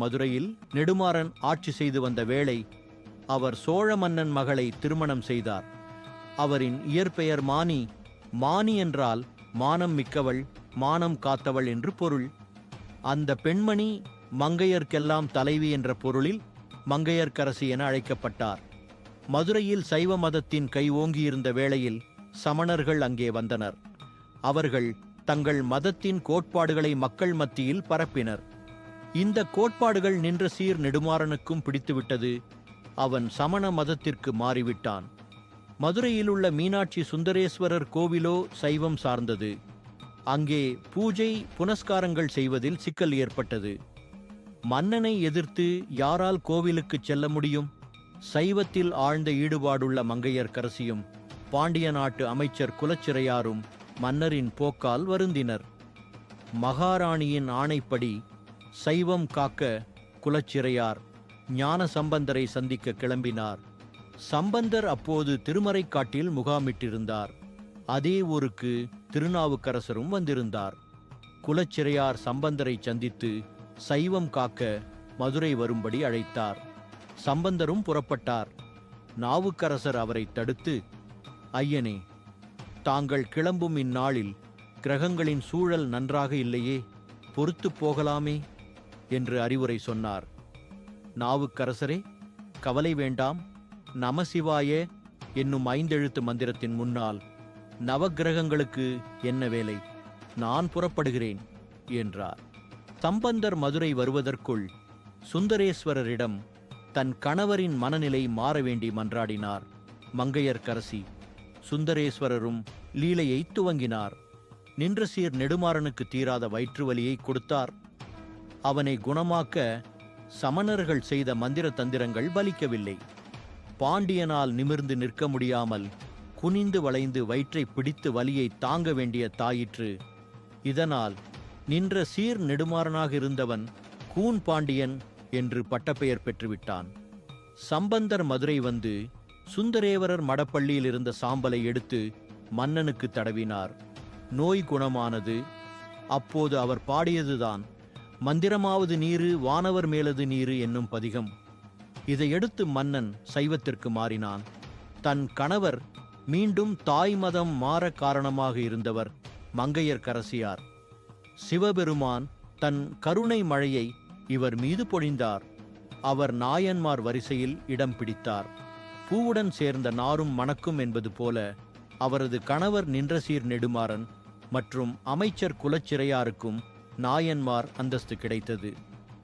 மதுரையில் நெடுமாறன் ஆட்சி செய்து வந்த வேளை அவர் சோழ மன்னன் மகளை திருமணம் செய்தார். அவரின் இயற்பெயர் மானி. மானி என்றால் மானம் மிக்கவள் மானம் காத்தவள் என்று பொருள். அந்த பெண்மணி மங்கையர்க்கெல்லாம் தலைவி என்ற பொருளில் மங்கையர்க்கரசி என அழைக்கப்பட்டார். மதுரையில் சைவ மதத்தின் கை ஓங்கியிருந்த வேளையில் சமணர்கள் அங்கே வந்தனர். அவர்கள் தங்கள் மதத்தின் கோட்பாடுகளை மக்கள் மத்தியில் பரப்பினர். இந்த கோட்பாடுகள் நின்ற சீர் நெடுமாறனுக்கும் பிடித்துவிட்டது. அவன் சமண மதத்திற்கு மாறிவிட்டான். மதுரையில் உள்ள மீனாட்சி சுந்தரேஸ்வரர் கோவிலோ சைவம் சார்ந்தது. அங்கே பூஜை புனஸ்காரங்கள் செய்வதில் சிக்கல் ஏற்பட்டது. மன்னனை எதிர்த்து யாரால் கோவிலுக்கு செல்ல முடியும்? சைவத்தில் ஆழ்ந்த ஈடுபாடுள்ள மங்கையர்க்கரசியும் பாண்டிய நாட்டு அமைச்சர் குலச்சிறையாரும் மன்னரின் போக்கால் வருந்தினர். மகாராணியின் ஆணைப்படி சைவம் காக்க குலச்சிறையார் ஞான சம்பந்தரை சந்திக்க கிளம்பினார். சம்பந்தர் அப்போது திருமறைக்காட்டில் முகாமிட்டிருந்தார். அதே ஊருக்கு திருநாவுக்கரசரும் வந்திருந்தார். குலச்சிறையார் சம்பந்தரை சந்தித்து சைவம் காக்க மதுரை வரும்படி அழைத்தார். சம்பந்தரும் புறப்பட்டார். நாவுக்கரசர் அவரை தடுத்து ஐயனே தாங்கள் கிளம்பும் இந்நாளில் கிரகங்களின் சூழல் நன்றாக இல்லையே பொறுத்துப் போகலாமே. என்று அறிவுரை சொன்னார். நாவுக்கரசரே கவலை வேண்டாம். நமசிவாய என்னும் ஐந்தெழுத்து மந்திரத்தின் முன்னால் நவக்கிரகங்களுக்கு என்ன வேலை? நான் புறப்படுகிறேன் என்றார். சம்பந்தர் மதுரை வருவதற்குள் சுந்தரேஸ்வரரிடம் தன் கணவரின் மனநிலை மாற வேண்டி மன்றாடினார் மங்கையர்க்கரசி சுந்தரேஸ்வரரும் லீலையை துவங்கினார். நின்ற சீர் நெடுமாறனுக்கு தீராத வயிற்று வலியை கொடுத்தார். அவனை குணமாக்க சமணர்கள் செய்த மந்திர தந்திரங்கள் பலிக்கவில்லை. பாண்டியனால் நிமிர்ந்து நிற்க முடியாமல் குனிந்து வளைந்து வயிற்றை பிடித்து வலியை தாங்க வேண்டிய தாயிற்று. இதனால் நின்ற சீர் நெடுமாறனாக இருந்தவன் கூன் பாண்டியன் என்று பட்டப்பெயர் பெற்றுவிட்டான். சம்பந்தர் மதுரை வந்து சுந்தரேவரர் மடப்பள்ளியில் இருந்த சாம்பலை எடுத்து மன்னனுக்கு தடவினார். நோய் குணமானது அப்போது அவர் பாடியதுதான் மந்திரமாவது நீரு வானவர் மேலது நீரு என்னும் பதிகம். இதையடுத்து மன்னன் சைவத்திற்கு மாறினான். தன் கணவர் மீண்டும் தாய் மதம் மாற காரணமாக இருந்தவர் மங்கையர்க்கரசியார் சிவபெருமான் தன் கருணை மழையை இவர் மீது பொழிந்தார். அவர் நாயன்மார் வரிசையில் இடம் பிடித்தார். பூவுடன் சேர்ந்த நாரும் மணக்கும் என்பது போல அவரது கணவர் நின்றசீர் நெடுமாறன் மற்றும் அமைச்சர் குலச்சிறையாருக்கும் நாயன்மார் அந்தஸ்து கிடைத்தது.